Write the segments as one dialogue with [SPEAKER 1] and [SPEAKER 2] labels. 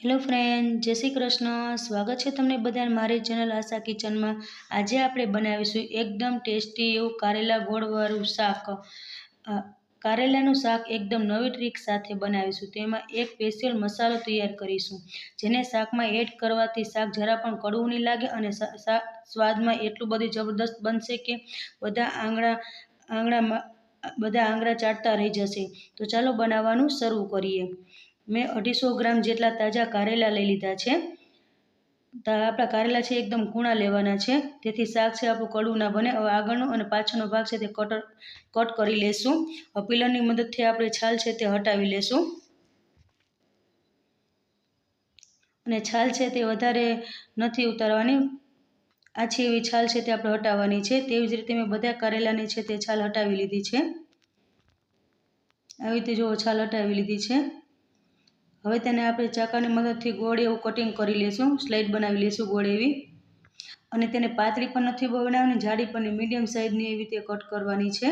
[SPEAKER 1] Hello friend, જય શ્રી કૃષ્ણ. સ્વાગત છે તમને બધાને મારી ચેનલ આશા કિચનમાં. આજે આપણે બનાવીશું એકદમ ટેસ્ટી એવું કારેલા ગોળવાળું શાક. કારેલાનું શાક એકદમ નવી ટ્રીક સાથે બનાવીશું. તેમાં એક સ્પેશિયલ મસાલો તૈયાર કરીશું. જેને શાકમાં એડ કરવાથી શાક જરા પણ કડવું નહીં લાગે અને સ્વાદમાં એટલું બધું જબરદસ્ત બનશે કે બધા આંગળા, આંગળામાં, બધા આંગળા ચાટતા રહી જશે. તો ચાલો બનાવવાનું શરૂ કરીએ. મેં અઢીસો ગ્રામ જેટલા તાજા કારેલા લઈ લીધા છે. આપણા કારેલા છે, એકદમ કૂણા લેવાના છે. તેથી શાક છે, આપણું કડવું ના બને. હવે આગળનો અને પાછળનો ભાગ છે તે કટર કટ કરી લેશું. પિલરની મદદથી આપણે છાલ છે તે હટાવી લેશું. અને છાલ છે તે વધારે નથી ઉતારવાની. આછી એવી છાલ છે તે આપણે હટાવવાની છે. તેવી જ રીતે મેં બધા કારેલાની છે તે છાલ હટાવી લીધી છે. આવી રીતે જો છાલ હટાવી લીધી છે. હવે તેને આપણે ચાકાની મદદથી ગોળ એવું કટિંગ કરી લઈશું સ્લાઇડ બનાવી લઈશું ગોળ એવી. અને તેને પાતળી પણ નથી બનાવવાની, જાડી પણ મીડિયમ સાઇઝની એવી રીતે કટ કરવાની છે.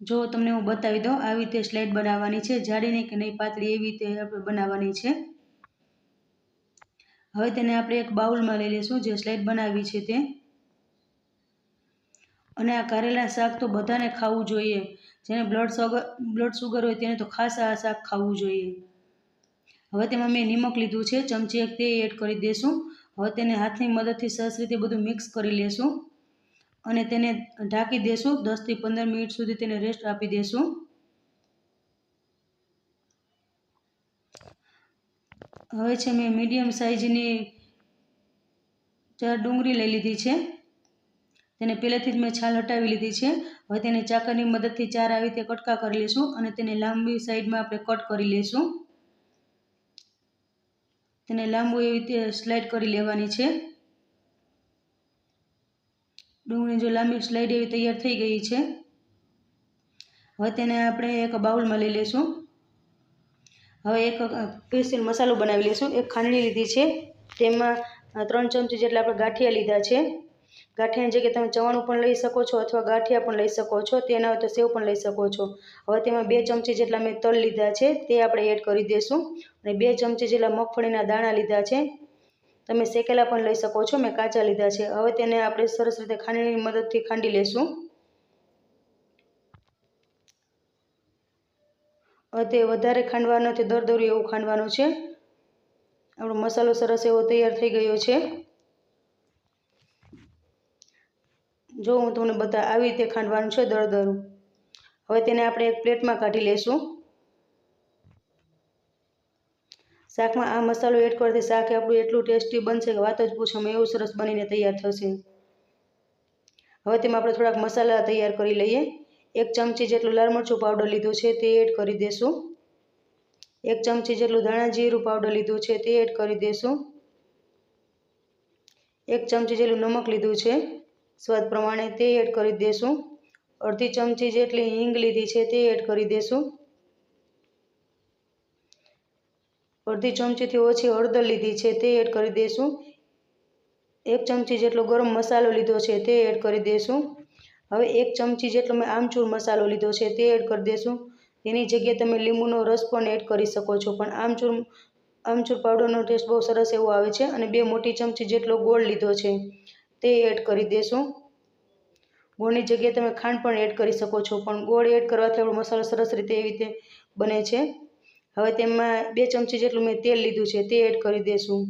[SPEAKER 1] જો તમને હું બતાવી દઉં, આવી રીતે સ્લાઇડ બનાવવાની છે. જાડીને કે નહીં, પાતળી એવી રીતે આપણે બનાવવાની છે. હવે તેને આપણે એક બાઉલમાં લઈ લઈશું, જે સ્લાઇડ બનાવી છે તે. અને આ કારેલા શાક તો બધાને ખાવું જોઈએ. જેને બ્લડ સુગર બ્લડ સુગર હોય તેને તો ખાસ આ શાક ખાવું જોઈએ. હવે તેમાં મેં નિમક લીધું છે, ચમચી એક તે એડ કરી દઈશું હવે તેને હાથની મદદથી સરસ રીતે બધું મિક્સ કરી લેશું. અને તેને ઢાંકી દેશું દસથી પંદર મિનિટ સુધી તેને રેસ્ટ આપી દેશું. હવે છે મેં મીડિયમ સાઇઝની ચાર ડુંગળી લઈ લીધી છે. તેને પહેલેથી જ મેં છાલ હટાવી લીધી છે. હવે તેને ચાકરની મદદથી ચાર આવી રીતે કટકા કરી લઈશું અને તેને લાંબી સાઈડમાં આપણે કટ કરી લઈશું તેને લાંબુ એવી રીતે સ્લાઇડ કરી લેવાની છે. ડુંગળી જો લાંબી સ્લાઇડ એવી તૈયાર થઈ ગઈ છે. હવે તેને આપણે એક બાઉલમાં લઈ લઈશું હવે એક સ્પેશિયલ મસાલો બનાવી લઈશું એક ખાંડણી લીધી છે. તેમાં ત્રણ ચમચી જેટલા આપણે ગાંઠિયા લીધા છે. ગાંઠિયાની જગ્યાએ તમે ચવાણું પણ લઈ શકો છો અથવા ગાંઠિયા પણ લઈ શકો છો. તેના હોય તો સેવ પણ લઈ શકો છો. હવે તેમાં બે ચમચી જેટલા મેં તલ લીધા છે, તે આપણે એડ કરી દઈશું અને બે ચમચી જેટલા મગફળીના દાણા લીધા છે, તમે શેકેલા પણ લઈ શકો છો, મેં કાચા લીધા છે. હવે તેને આપણે સરસ રીતે ખાંડણીની મદદથી ખાંડી લેશું. હવે તે વધારે ખાંડવાનું નથી, દરદરું એવું ખાંડવાનું છે. આપણો મસાલો સરસ એવો તૈયાર થઈ ગયો છે. જો હું તમને બતા આવી રીતે ખાંડવાનું છે દળદરું હવે તેને આપણે એક પ્લેટમાં કાઢી લઈશું શાકમાં આ મસાલો એડ કરવાથી શાક આપણું એટલું ટેસ્ટી બનશે કે વાત જ પૂછવામાં એવું સરસ બનીને તૈયાર થશે. હવે તેમાં આપણે થોડાક મસાલા તૈયાર કરી લઈએ. એક ચમચી જેટલું લાલ મરચું પાવડર લીધું છે તે એડ કરી દેશું. એક ચમચી જેટલું ધાણા જીરું પાવડર લીધું છે તે એડ કરી દેશું. એક ચમચી જેટલું નમક લીધું છે. સ્વાદ પ્રમાણે તે એડ કરી દેશું. અડધી ચમચી જેટલી હિંગ લીધી છે તે એડ કરી દેશું. અડધી ચમચીથી ઓછી હળદર લીધી છે તે એડ કરી દેશું. એક ચમચી જેટલો ગરમ મસાલો લીધો છે તે એડ કરી દેશું. હવે એક ચમચી જેટલો મેં આમચૂર મસાલો લીધો છે તે એડ કરી દેશું. તેની જગ્યાએ તમે લીંબુનો રસ પણ એડ કરી શકો છો, પણ આમચૂર આમચૂર પાવડરનો ટેસ્ટ બહુ સરસ એવો આવે છે અને બે મોટી ચમચી જેટલો ગોળ લીધો છે. તે એડ કરી દેશું. ગોળની જગ્યાએ તમે ખાંડ પણ એડ કરી શકો છો, પણ ગોળ એડ કરવાથી આપણો મસાલો સરસ રીતે એવી રીતે બને છે. હવે તેમાં બે ચમચી જેટલું મેં તેલ લીધું છે, તે એડ કરી દેશું.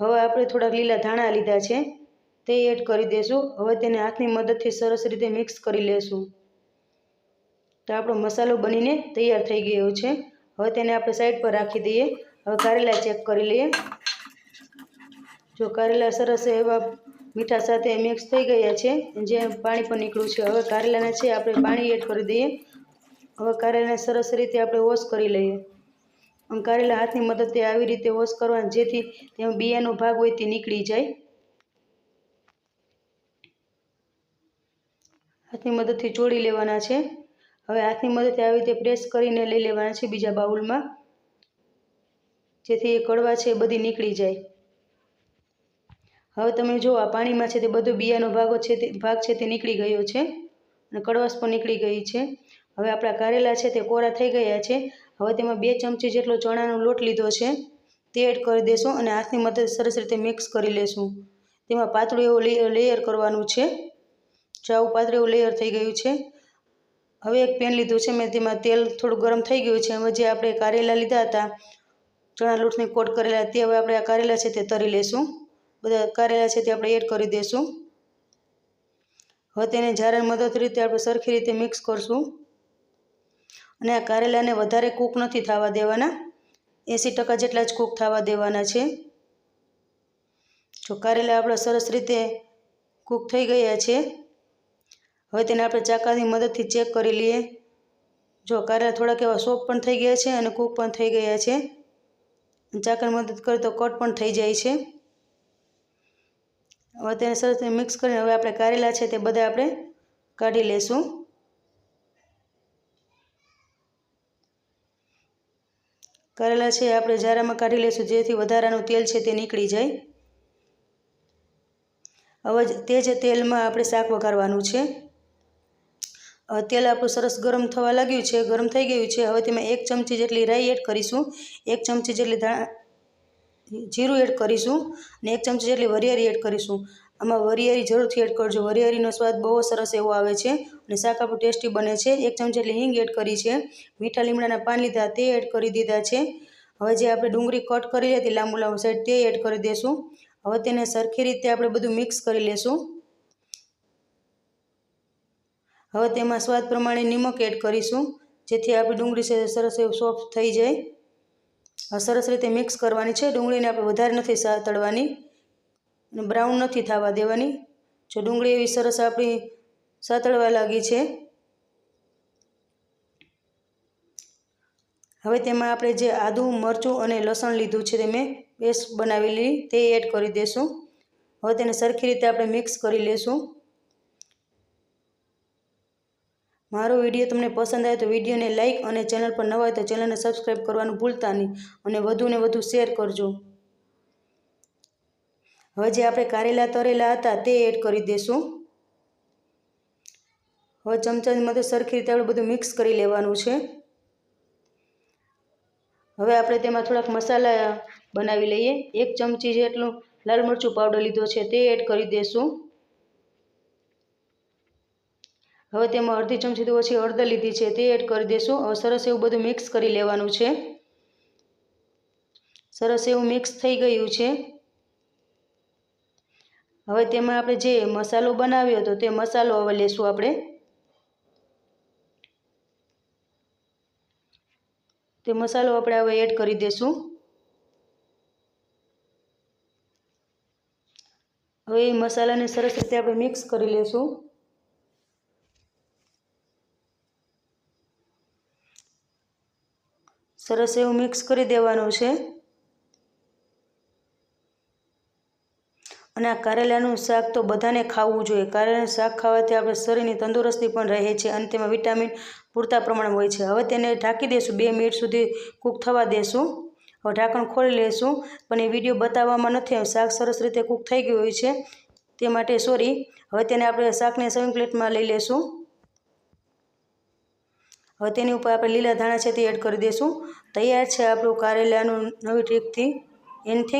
[SPEAKER 1] હવે આપણે થોડાક લીલા ધાણા લીધા છે, તે એડ કરી દેશું. હવે તેને હાથની મદદથી સરસ રીતે મિક્સ કરી લેશું. તો આપણો મસાલો બનીને તૈયાર થઈ ગયો છે. હવે તેને આપણે સાઈડ પર રાખી દઈએ. હવે કારેલા ચેક કરી લઈએ. જો કારેલા સરસ એવા મીઠા સાથે મિક્સ થઈ ગયા છે. જે પાણી પણ નીકળ્યું છે. હવે કારેલાને છે, આપણે પાણી એડ કરી દઈએ. હવે કારેલાને સરસ રીતે આપણે વોશ કરી લઈએ. કારેલા હાથની મદદથી આવી રીતે વોશ કરવાની, જેથી તેમાં બિયાનો ભાગ હોય તે નીકળી જાય. હાથની મદદથી ચોળી લેવાના છે. હવે હાથની મદદથી આવી રીતે પ્રેસ કરીને લઈ લેવાના છે બીજા બાઉલમાં. જેથી એ કડવા છે, બધી નીકળી જાય. હવે તમે જો આ પાણીમાં છે તે બધો બિયાનો ભાગો છે તે ભાગ છે તે નીકળી ગયો છે અને કડવાશ પણ નીકળી ગઈ છે. હવે આપણા કારેલા છે તે કોરા થઈ ગયા છે. હવે તેમાં બે ચમચી જેટલો ચણાનો લોટ લીધો છે. તે એડ કરી દેશું અને હાથની મદદ સરસ રીતે મિક્સ કરી લેશું. તેમાં પાતળું એવું લેયર કરવાનું છે. જો આવું પાતળું એવું લેયર થઈ ગયું છે. હવે એક પેન લીધું છે. મેં તેમાં તેલ થોડું ગરમ થઈ ગયું છે. હવે જે આપણે કારેલા લીધા હતા ચણા લોટની કોટ કરેલા તે હવે આપણે આ કારેલા છે તે તરી લેશું. બધા કારેલા છે તે આપણે એડ કરી દઈશું હવે તેને જ્યારે મદદ રીતે આપણે સરખી રીતે મિક્સ કરશું. અને આ કારેલાને વધારે કૂક નથી થવા દેવાના. એંસી ટકા જેટલા જ કૂક થવા દેવાના છે. જો કારેલા આપણા સરસ રીતે કૂક થઈ ગયા છે, હવે તેને આપણે ચાકાની મદદથી ચેક કરી લઈએ. જો કારેલા થોડાક એવા સોપ પણ થઈ ગયા છે અને કૂક પણ થઈ ગયા છે. ચાકાની મદદ કરે તો કટ પણ થઈ જાય છે. હવે તેને સરસ મિક્સ કરીને હવે આપણે કારેલા છે તે બધા આપણે કાઢી લેશું. કારેલા છે આપણે જારામાં કાઢી લેશું, જેથી વધારાનું તેલ છે તે નીકળી જાય. હવે તે જ તેલમાં આપણે શાક વઘારવાનું છે. તેલ આપણું સરસ ગરમ થવા લાગ્યું છે, ગરમ થઈ ગયું છે. હવે તેમાં એક ચમચી જેટલી રાઈ એડ કરીશું. એક ચમચી જેટલી જીરું એડ કરીશું અને એક ચમચી જેટલી વરિયાળી એડ કરીશું. આમાં વરિયાળી જરૂરથી એડ કરજો. વરિયાળીનો સ્વાદ બહુ સરસ એવો આવે છે અને શાક આપણું ટેસ્ટી બને છે. એક ચમચી જેટલી હિંગ એડ કરી છે. મીઠા લીમડાના પાન લીધા તે એડ કરી દીધા છે. હવે જે આપણે ડુંગળી કટ કરી હતી લાંબુ લાંબુ સાઈડ તે એડ કરી દઈશું હવે તેને સરખી રીતે આપણે બધું મિક્સ કરી લેશું. હવે તેમાં સ્વાદ પ્રમાણે નિમક એડ કરીશું જેથી આપણી ડુંગળી સરસ એવું સોફ્ટ થઈ જાય. સરસ રીતે મિક્સ કરવાની છે. ડુંગળીને આપણે વધારે નથી તળવાની બ્રાઉન નથી થવા દેવાની. જો ડુંગળી એવી સરસ આપણી સાતળવા લાગી છે. હવે તેમાં આપણે જે આદું, મરચું અને લસણ લીધું છે તે મેં પેસ્ટ બનાવેલી, તે એડ કરી દઈશું હવે તેને સરખી રીતે આપણે મિક્સ કરી લેશું. મારો વીડિયો તમને પસંદ આવે તો વિડીયોને લાઇક અને ચેનલ પર નવા હોય તો ચેનલને સબસ્ક્રાઈબ કરવાનું ભૂલતા નહીં અને વધુને વધુ શેર કરજો. હવે જે આપણે કારેલા તરેલા હતા તે એડ કરી દઈશું હવે ચમચાની મદદ સરખી રીતે આપણે બધું મિક્સ કરી લેવાનું છે. હવે આપણે તેમાં થોડાક મસાલા બનાવી લઈએ. એક ચમચી જેટલું લાલ મરચું પાવડર લીધો છે તે એડ કરી દઈશું હવે તેમાં અડધી ચમચી તો પછી અડધ લીધી છે, તે એડ કરી દઈશું હવે સરસ એવું બધું મિક્સ કરી લેવાનું છે. સરસ એવું મિક્સ થઈ ગયું છે. હવે તેમાં આપણે જે મસાલો બનાવ્યો હતો, તે મસાલો હવે લેશું આપણે. તે મસાલો આપણે હવે એડ કરી દઈશું હવે એ મસાલાને સરસ રીતે આપણે મિક્સ કરી લેશું. સરસ એવું મિક્સ કરી દેવાનું છે. અને આ કારેલાનું શાક તો બધાને ખાવું જોઈએ. કારેલાનું શાક ખાવાથી આપણે શરીરની તંદુરસ્તી પણ રહે છે અને તેમાં વિટામિન પૂરતા પ્રમાણમાં હોય છે. હવે તેને ઢાંકી દઈશું બે મિનિટ સુધી કૂક થવા દેશું. હવે ઢાંકણ ખોલી લેશું. પણ એ વીડિયો બતાવવામાં નથી શાક સરસ રીતે કૂક થઈ ગયું હોય છે. તે માટે સોરી હવે તેને આપણે શાકને સર્વિંગ પ્લેટમાં લઈ લેશું. હવે તેની ઉપર આપણે લીલા ધાણા છે તે એડ કરી દઈશું તૈયાર છે આપણું કારેલાનું નવી ટ્રીપથી એનથી